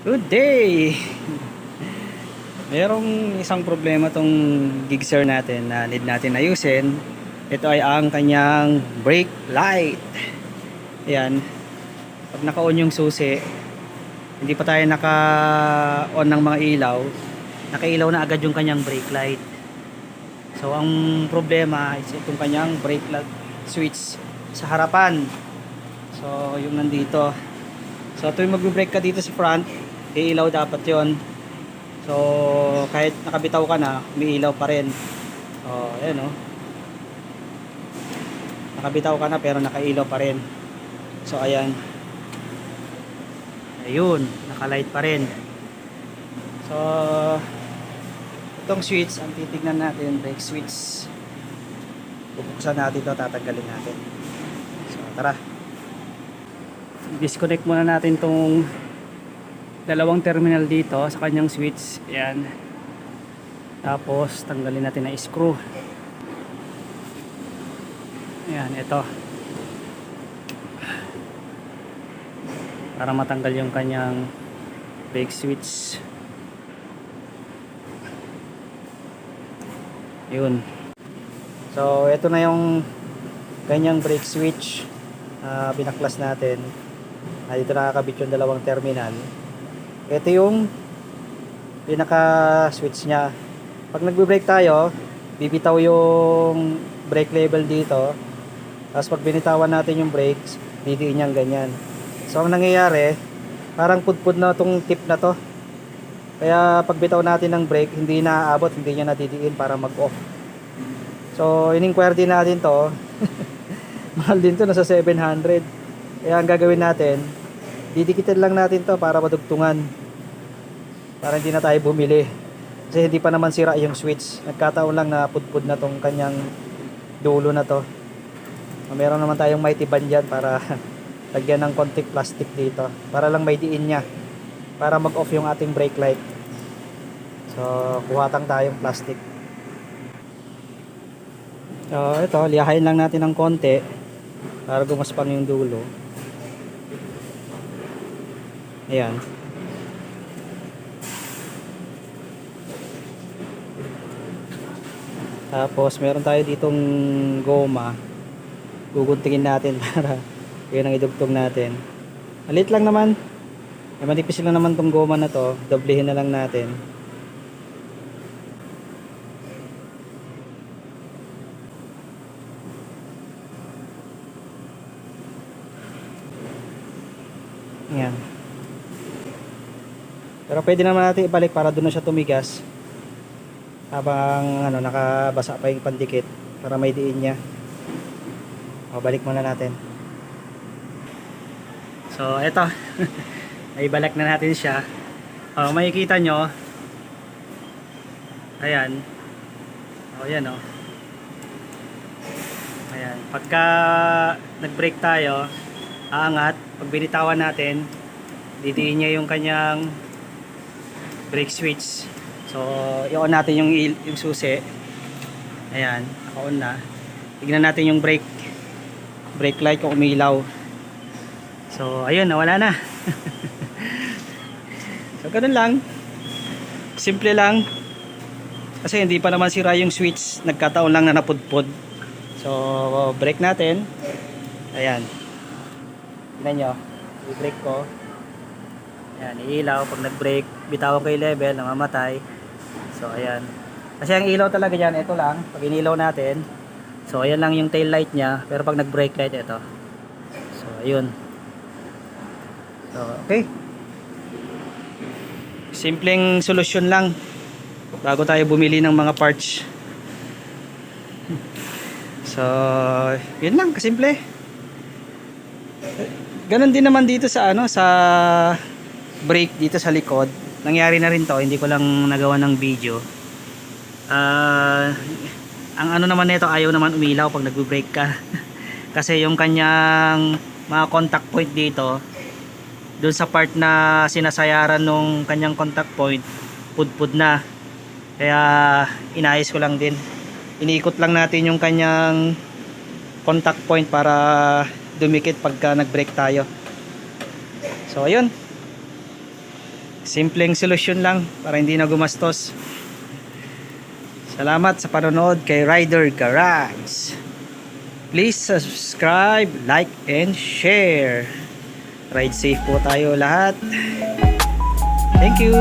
Good day! Merong isang problema tong gigser natin na need natin ayusin. Ito ay ang kanyang brake light. Ayan. Pag naka-on yung susi, hindi pa tayo naka-on ng mga ilaw, nakailaw na agad yung kanyang brake light. So, ang problema is itong kanyang brake light switch sa harapan. So, yung nandito. So, tuwing mag-brake ka dito sa front, iilaw dapat yon So, kahit nakabitaw ka na, umiilaw pa rin. Oh, ayan oh. Nakabitaw ka na pero nakailaw pa rin. So, ayan. Ayun, nakalight pa rin. So, itong switch, ang titignan natin, brake switch. Bubuksan natin ito, tatanggalin natin. So, tara. Disconnect muna natin tong dalawang terminal dito sa kanyang switch. Ayan. Tapos, tanggalin natin na screw. Ayan, ito. Para matanggal yung kanyang brake switch. Yun. So, ito na yung kanyang brake switch. na binaklas natin. Ah, dito nakakabit yung dalawang terminal. Ito yung pinaka switch niya. Pag nagbe-brake tayo, bibitaw yung brake level dito. Tapos pag binitawan natin yung brakes, didiin niyang ganyan. So ang nangyayari, parang pudpud na tong tip na to. Kaya pag bitaw natin ng brake, hindi na aabot, hindi niya nadidiin para mag-off. So in-inquire din natin to. Mahal din to, nasa 700. Kaya ang gagawin natin, didikitin lang natin to para madugtungan. Para hindi na tayo bumili. Kasi hindi pa naman sira yung switch. Nagkataon lang na pudpud na tong kanyang dulo na to. Meron naman tayong mighty band dyan para lagyan ng konting plastic dito. Para lang may diin niya. Para mag-off yung ating brake light. So, kuhatang tayong plastic. So, ito, liyahain lang natin ng konti para gumaspang yung dulo. Ayan. Tapos meron tayo ditong goma. Guguntingin natin para yun ang idugtong natin. Alit lang naman. May manipis lang naman tong goma na to. Doblehin na lang natin. Yan. Pero pwede naman natin ibalik para doon na siya tumigas. Habang ano, nakabasa pa yung pandikit para may diin niya. O, balik muna natin. So, eto. Naibalik na natin siya. O, makikita nyo. Ayan. O, yan o. Ayan. Pagka nag-brake tayo, aangat. Pag binitawan natin, didiin niya yung kanyang brake switch. So, i-on natin yung, yung susi. Ayan, naka-on na. Tignan natin yung brake brake light kung umilaw. So, ayun, nawala na. so, ganun lang. Simple lang. Kasi hindi pa naman sira yung switch. Nagkataon lang na napudpod. So, brake natin. Ayan. Tignan nyo. I-brake ko. Ayan, iilaw. Pag nag-brake, bitawan ko yung level, namamatay. So, ayan. Kasi ang ilaw talaga dyan, ito lang. Pag inilaw natin, so, ayan lang yung tail light niya. Pero pag nag-brake light, ito. So, ayun. So, okay. Simpleng solusyon lang. Bago tayo bumili ng mga parts. So, yun lang, kasimple. Ganon din naman dito sa ano, sa brake dito sa likod. Nangyari na rin to, hindi ko lang nagawa ng video. Ah, ang ano naman nito ayaw naman umilaw pag nagbe-brake ka. Kasi yung kanyang mga contact point dito, doon sa part na sinasayaran nung kanyang contact point, pudpud na. Kaya inayos ko lang din. Iniikot lang natin yung kanyang contact point para dumikit pagka nag-brake tayo. So ayun. Simpleng solusyon lang para hindi na gumastos. Salamat sa panonood kay Rider Garage. Please subscribe, like, and share. Ride safe po tayo lahat. Thank you.